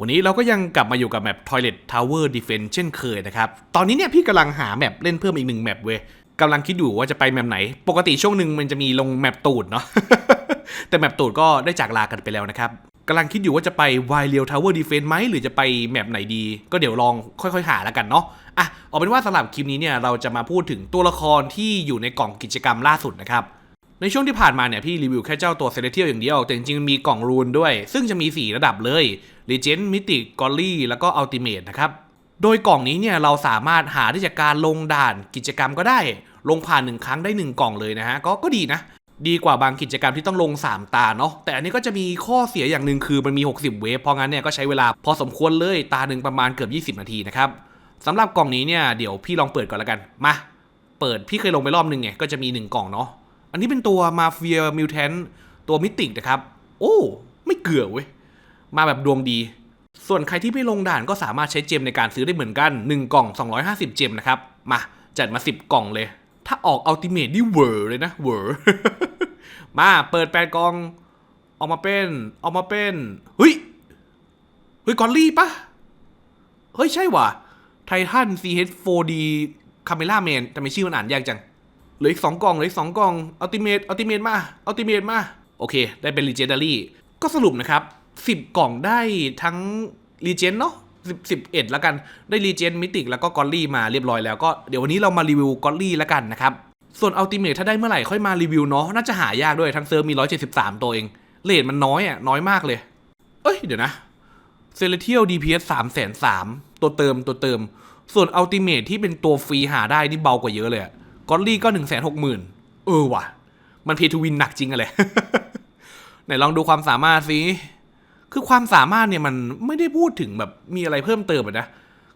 วันนี้เราก็ยังกลับมาอยู่กับแมป Toilet Tower Defense เช่นเคยนะครับ ตอนนี้เนี่ยพี่กำลังหาแมปเล่นเพิ่มอีกหนึ่งแมปเว้ยกำลังคิดอยู่ว่าจะไปแมปไหน ปกติช่วงหนึ่งมันจะมีลงแมปตูดเนาะ แต่แมปตูดก็ได้จากลากันไปแล้วนะครับกำลังคิดอยู่ว่าจะไป Wild Real Tower Defense ไหมหรือจะไปแมปไหนดี ก็เดี๋ยวลองค่อยๆ หาแล้วกันเนาะ อะ เอาเป็นว่าสำหรับคลิปนี้เนี่ยเราจะมาพูดถึงตัวละครที่อยู่ในกล่องกิจกรรมล่าสุดนะครับในช่วงที่ผ่านมาเนี่ยพี่รีวิวแค่เจ้าตัวเซเลเทียลอย่างเดียว แต่จริงๆมีกล่องรูนด้วย ซึ่งจะมี 4 ระดับเลย Legend Mythic g o l l y แล้วก็ Ultimate นะครับโดยกล่องนี้เนี่ยเราสามารถหาได้จากการลงด่านกิจกรรมก็ได้ ลงผ่านหนึ่งครั้งได้ 1 กล่องเลยนะฮะก็ก็ดีนะ ดีกว่าบางกิจกรรมที่ต้องลง 3 ตาเนาะแต่อันนี้ก็จะมีข้อเสียอย่างหนึ่งคือมันมี 60 เวฟเพราะงั้นเนี่ยก็ใช้เวลาพอสมควรเลยตาหนึ่งประมาณเกือบ 20 นาทีนะครับสำหรับกล่องนี้เนี่ยเดี๋ยวพี่ลองเปิดก่อนล้วกันมาเปิดพี่เคยลงไปรอบนึงไงก็จะมี 1 กล่องเนาะอันนี้เป็นตัวมาเฟียมิวแทนตัวมิติกนะครับ โอ้ ไม่เกลือเว้ย มาแบบดวงดี ส่วนใครที่ไม่ลงด่านก็สามารถใช้เจมในการซื้อได้เหมือนกัน 1 กล่อง 250 เจมนะครับ มาจัดมา 10 กล่องเลย ถ้าออกอัลติเมทนี่เวอร์เลยนะเวอร์มาเปิดแปดกล่อง ออกมาเป็นออกมาเป็นเฮ้ยเฮ้ยกอลลี่ปะเฮ้ยใช่ว่ะไททัน CH4D Camera Man แต่ไม่ชื่อมันอ่านยากจังเหลืออีกสองกล่องเหลืออีกสองกล่องอัลติเมทอัลติเมทมาอัลติเมทมา โอเค ได้เป็น Legendary ก็สรุปนะครับ 10กล่องได้ทั้ง Legend เนาะ10 11แล้วกันได้ Legend Mythic แล้วก็ g o l l y มาเรียบร้อยแล้วก็เดี๋ยววันนี้เรามารีวิว g o l l y แล้วกันนะครับ ส่วน Ultimate ถ้าได้เมื่อไหร่ค่อยมารีวิวเนาะน่าจะหายากด้วยทั้งเซิร์ฟมี173ตัวเองเลทมันน้อยอะน้อยมากเลย เอ้ยเดี๋ยวนะเซเลเทียล DPS 3 3 0 0ตัวเติมตัวเติม ส่วน Ultimate ที่เป็นตัวฟรีหาได้นี่เบากว่าเยอะเลยกอลลี่ก็1 6 0 0 0 0เออว่ะ มันเพทูวินหนักจริงอะเลยไหนลองดูความสามารถสิ คือความสามารถเนี่ยมันไม่ได้พูดถึงแบบมีอะไรเพิ่มเติมนะ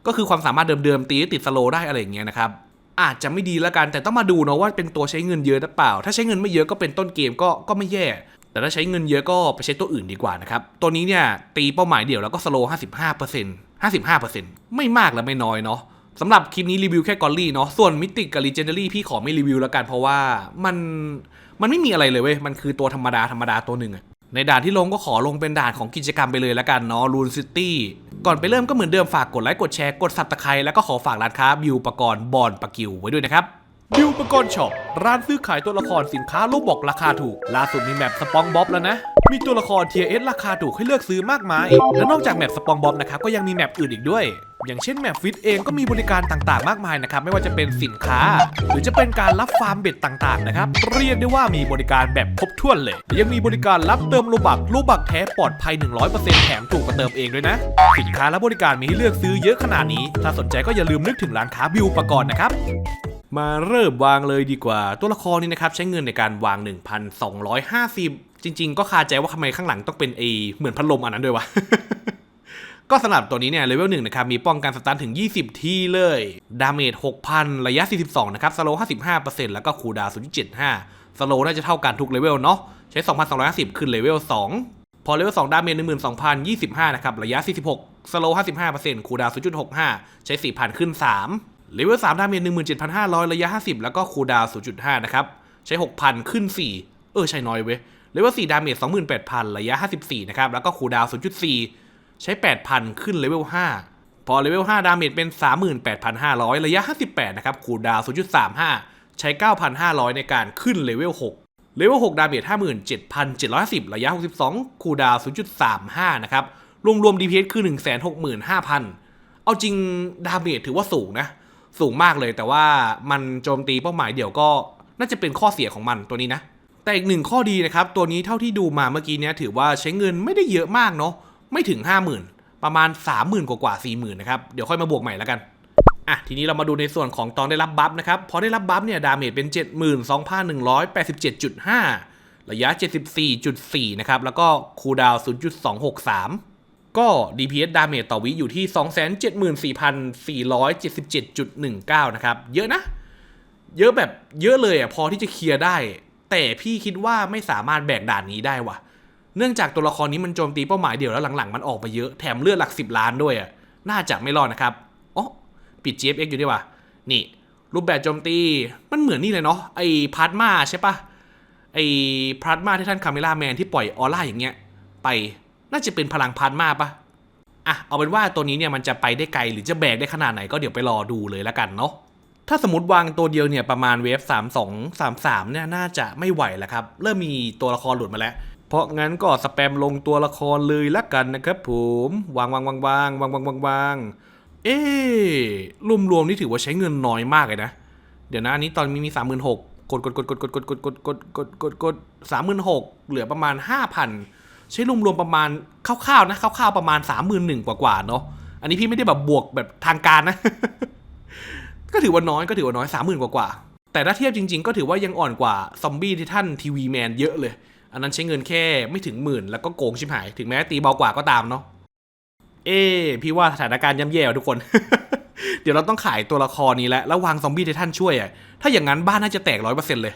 ก็คือความสามารถเดิมๆตีติดสโลได้อะไรอย่างเงี้ยนะครับอาจจะไม่ดีล้วกันแต่ต้องมาดูเนาะว่าเป็นตัวใช้เงินเยอะหรือเปล่า ถ้าใช้เงินไม่เยอะก็เป็นต้นเกมก็ก็ไม่แย่ แต่ถ้าใช้เงินเยอะก็ไปใช้ตัวอื่นดีกว่านะครับ ตัวนี้เนี่ยตีเป้าหมายเดี่ยวแล้วก็สโลว์55% 55%ไม่มากและไม่น้อยเนาะสำหรับคลิปนี้รีวิวแค่กอลลี่เนาะส่วนมิติกับลีเจนเดารี่พี่ขอไม่รีวิวแล้วกันเพราะว่ามันมันไม่มีอะไรเลยเว้ยมันคือตัวธรรมดาธรรมดาตัวหนึ่งอะ ในด่านที่ลงก็ขอลงเป็นด่านของกิจกรรมไปเลยแล้วกันเนาะรูนซิตี้ก่อนไปเริ่มก็เหมือนเดิมฝากกดไลค์กดแชร์กดซับตะไคร้แล้วก็ขอฝากร้านค้าบิวปกรณ์บอลปะกิวไว้ด้วยนะครับบิวปกรณ์ช็อปร้านซื้อขายตัวละครสินค้ารูปบอกราคาถูกล่าสุดมีแมปสปองบ๊อบแล้วนะ มีตัวละครเทียเอสราคาถูกให้เลือกซื้อมากมาย และนอกจากแมปสปองบ๊อบนะครับก็ยังมีแมปอื่นอีกด้วย อย่างเช่นแมปฟิตเองก็มีบริการต่างๆ มากมายนะครับไม่ว่าจะเป็นสินค้า หรือจะเป็นการรับฟาร์มเบ็ดต่างๆนะครับเรียกได้ว่ามีบริการแบบครบถ้วนเลย ยังมีบริการรับเติมโลบักโลบักแท้ปลอดภัย 100%แถมถูกกว่าเติมเองด้วยนะ สินค้าและบริการมีให้เลือกซื้อเยอะขนาดนี้ ถ้าสนใจก็อย่าลืมนึกถึงร้านค้าบิวปกรณ์นะครับมาเริ่มวางเลยดีกว่า ตัวละครนี้นะครับใช้เงินในการวาง 1,250 จริง ๆ ก็คาใจว่าทำไมข้างหลังต้องเป็นเอเหมือนพัดลมอันนั้นด้วยวะ ก็สำหรับตัวนี้เนี่ยเลเวลหนึ่งนะครับมีป้องกันสตันถึง 20 ที่เลย ดาเมจ 6,000 ระยะ 42 นะครับ สโล55%แล้วก็คูดาว0.75 สโลน่าจะเท่ากันทุกเลเวลเนาะ ใช้ 2,250 ขึ้นเลเวล 2 พอเลเวล 2 ดาเมจ 12,025 นะครับ ระยะ 46 สโล55%คูดาว0.65 ใช้ 4,000 ขึ้น 3 เลเวล 3 ดาเมจ 17,500 ระยะ 50 แล้วก็คูดาว0.5 นะครับ ใช้ 6,000 ขึ้น 4 เออ ใช่น้อยเว้ย เลเวล 4 ดาเมจ 28,000 ระยะ 54 นะครับ แล้วก็คูดาว0.4 ใช้ 8,000 ขึ้นเลเวล 5 พอเลเวล 5 ดาเมจเป็น 38,500 ระยะ 58 นะครับคูลดาวน์0.35 ใช้ 9,500 ในการขึ้นเลเวล 6 เลเวล 6 ดาเมจ57,710 ระยะ 62 คูลดาวน์0.35 นะครับ รวมๆ DPS คือ 165,000 เอาจริงดาเมจถือว่าสูงนะ สูงมากเลยแต่ว่ามันโจมตีเป้าหมายเดี่ยวก็น่าจะเป็นข้อเสียของมันตัวนี้นะ แต่อีกหนึ่งข้อดีนะครับ ตัวนี้เท่าที่ดูมาเมื่อกี้เนี้ยถือว่าใช้เงินไม่ได้เยอะมากเนาะ ไม่ถึง 50,000 ประมาณ 30,000 กว่ากว่า40,000 นะครับ เดี๋ยวค่อยมาบวกใหม่แล้วกัน อะ ทีนี้เรามาดูในส่วนของตอนได้รับบัฟนะครับ พอได้รับบัฟเนี่ย ดาเมจเป็น 72,187.5 ระยะ 74.4 นะครับ แล้วก็คูลดาวน์0.263 ก็ DPS ดาเมจต่อวิอยู่ที่ 274,477.19 นะครับ เยอะนะ เยอะแบบเยอะเลยอะ พอที่จะเคลียร์ได้ แต่พี่คิดว่าไม่สามารถแบกด่านนี้ได้ว่ะ เนื่องจากตัวละครนี้มันโจมตีเป้าหมายเดียวแล้วหลังๆ มันออกมาเยอะแถมเลือดหลักสิบล้านด้วยอะน่าจะไม่รอดนะครับอ๋อปิด GFX อยู่ดีว่ะนี่ รูปแบบโจมตีมันเหมือนนี่เลยเนาะไอ้พาร์ตมาใช่ปะไอ้พาร์ตมาที่ท่านคาเมล่าแมนที่ปล่อยออร่าอย่างเงี้ยไปน่าจะเป็นพลังพาร์ตมาปะอะเอาเป็นว่าตัวนี้เนี่ยมันจะไปได้ไกลหรือจะแบกได้ขนาดไหนก็เดี๋ยวไปรอดูเลยแล้วกันเนาะถ้าสมมติวางตัวเดียวเนี่ยประมาณเวฟ3 2 3 3เนี่ยน่าจะไม่ไหวแล้วครับ เริ่มมีตัวละครหลุดมาแล้ว เพราะงั้นก็สแปมลงตัวละครเลยละกันนะครับผมวางวางวางวางวางวางวางวางเอ๊รวมรวมๆนี่ถือว่าใช้เงินน้อยมากเลยนะ เดี๋ยวนะอันนี้ตอนมีมีสามหมื่นหกกดกดกดกดกดกดกดกดกดกดกดกดสามหมื่นหกเหลือประมาณห้าพันใช้รวมรวมๆประมาณคร่าวๆนะคร่าวๆประมาณสามหมื่นหนึ่งกว่าๆเนาะอันนี้พี่ไม่ได้แบบบวกแบบทางการนะ ก็ถือว่าน้อยก็ถือว่าน้อยสามหมื่นกว่าๆแต่ถ้าเทียบจริง ๆ ก็ถือว่ายังอ่อนกว่าซอมบี้ที่ท่านทีวีแมนเยอะเลย อันนั้นใช้เงินแค่ไม่ถึงหมื่นแล้วก็โกงชิบหาย ถึงแม้ตีเบากว่าก็ตามเนาะ เอ้พี่ว่าสถานการณ์ย่ำแย่ว่ะทุกคน เดี๋ยวเราต้องขายตัวละครนี้แล้วแล้ววางซอมบี้ที่ท่านช่วยอะ ถ้าอย่างนั้นบ้านน่าจะแตกร้อยเปอร์เซ็นต์เลย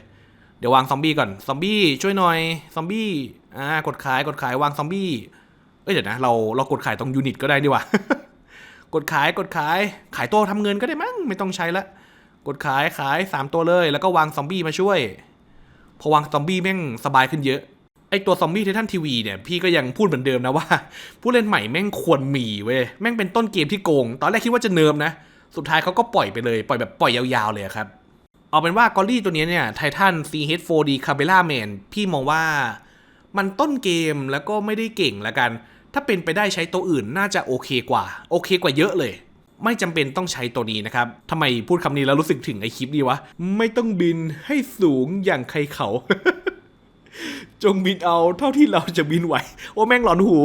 เดี๋ยววางซอมบี้ก่อน ซอมบี้ช่วยหน่อย ซอมบี้ อ่า กดขาย กดขายวางซอมบี้ เอ้ยเดี๋ยวนะ เราเรากดขายตรงยูนิตก็ได้ดีว่ากดขาย กดขาย ขายตัวทำเงินก็ได้มั้ง ไม่ต้องใช้ละ กดขาย ขายสามตัวเลย แล้วก็วางซอมบี้มาช่วย พอวางซอมบี้แม่งสบายขึ้นเยอะ ไอตัวซอมบี้ไททันทีวีเนี่ยพี่ก็ยังพูดเหมือนเดิมนะว่า ผู้เล่นใหม่แม่งควรมีเว้ยแม่งเป็นต้นเกมที่โกง ตอนแรกคิดว่าจะเนิร์มนะ สุดท้ายเขาก็ปล่อยไปเลย ปล่อยแบบปล่อยยาวๆเลยครับ เอาเป็นว่ากอลลี่ตัวนี้เนี่ยไททัน CH4D c a b e l a Man พี่มองว่ามันต้นเกมแล้วก็ไม่ได้เก่งละกัน ถ้าเป็นไปได้ใช้ตัวอื่นน่าจะโอเคกว่า โอเคกว่าเยอะเลย ไม่จำเป็นต้องใช้ตัวนี้นะครับทำไมพูดคำนี้แล้วรู้สึกถึงไอคลิปดีวะ ไม่ต้องบินให้สูงอย่างใครเขา จงบินเอาเท่าที่เราจะบินไหว โอ้แม่งหลอนหู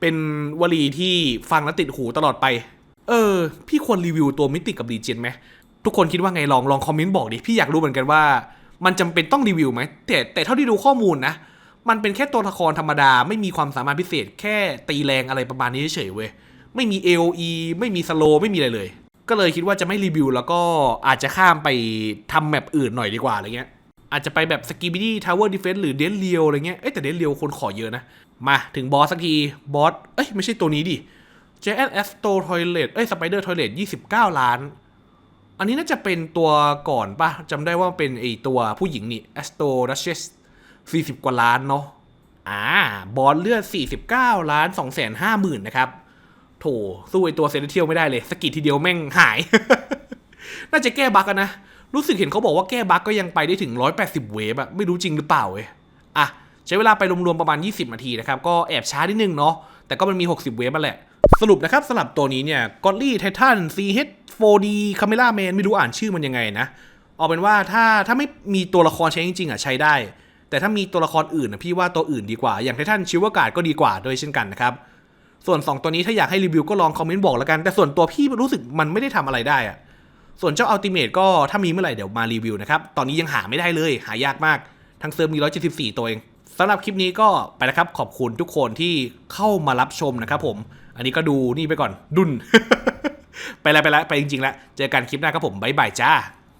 เป็นวลีที่ฟังแล้วติดหูตลอดไป เออ พี่ควรรีวิวตัวมิติกับรีเจนไหม ทุกคนคิดว่าไงลองลองคอมเมนต์บอกดิ พี่อยากรู้เหมือนกันว่า มันจำเป็นต้องรีวิวไหม แต่แต่เท่าที่ดูข้อมูลนะ มันเป็นแค่ตัวละครธรรมดาไม่มีความสามารถพิเศษ แค่ตีแรงอะไรประมาณนี้เฉยเว้ย ไม่มี AOE ไม่มีสโลไม่มีอะไรเลย ก็เลยคิดว่าจะไม่รีวิว แล้วก็อาจจะข้ามไปทำแมปอื่นหน่อยดีกว่าอะไรเงี้ยอาจจะไปแบบสกีบิดี้ทาวเวอร์ดิเฟนส์หรือเดนเลียวอะไรเงี้ย เอ้แต่เดนเลียวคนขอเยอะนะ มาถึงบอสสักที บอส เอ้ย ไม่ใช่ตัวนี้ดิ JSS Store Toilet เอ้ย Spider Toilet 29 ล้าน อันนี้น่าจะเป็นตัวก่อนปะจำได้ว่าเป็นไอตัวผู้หญิงนี่ Astro Duchess 40 กว่าล้านเนาะ อ่า บอสเลือด 49 ล้าน 2 5 0 0 0 0 นะครับ โถสู้ไอตัวเซนเทียลไม่ได้เลยสกิดทีเดียวแม่งหาย น่าจะแก้บั๊กอะนะ รู้สึกเห็นเขาบอกว่าแก้บั๊กก็ยังไปได้ถึง 180 เวฟอะไม่รู้จริงหรือเปล่าเว้ยอะใช้เวลาไปรวมๆประมาณ 20 นาทีนะครับ ก็แอบช้านิดนึงเนาะแต่ก็มันมี 60 เวฟมาแหละ สรุปนะครับสำหรับตัวนี้เนี่ย g o d l y Titan CH 4D Camera Man ไม่รู้อ่านชื่อมันยังไงนะเอาเป็นว่าถ้าถ้าไม่มีตัวละครใช้จริงๆอะใช้ได้ แต่ถ้ามีตัวละครอื่นนะพี่ว่าตัวอื่นดีกว่า อย่างไททันชิวากาดก็ดีกว่าด้วยเช่นกันนะครับ ส่วน 2 ตัวนี้ถ้าอยากให้รีวิวก็ลองคอมเมนต์บอกแล้วกัน แต่ส่วนตัวพี่รู้สึกมันไม่ได้ทำอะไรได้อะส่วนเจ้าอัลติเม e ก็ถ้ามีเมื่อไหร่เดี๋ยวมารีวิวนะครับ ตอนนี้ยังหาไม่ได้เลย หายากมาก ทั้งเซิร์ฟมี 174 ตัวเองสำหรับคลิปนี้ก็ไปนะครับ ขอบคุณทุกคนที่เข้ามารับชมนะครับผม อันนี้ก็ดูนี่ไปก่อน ดุน ไปแล้วไปแล้วไปจริงๆแล้ว เจอกันคลิปหน้าครับผมบ๊ายบายจ้า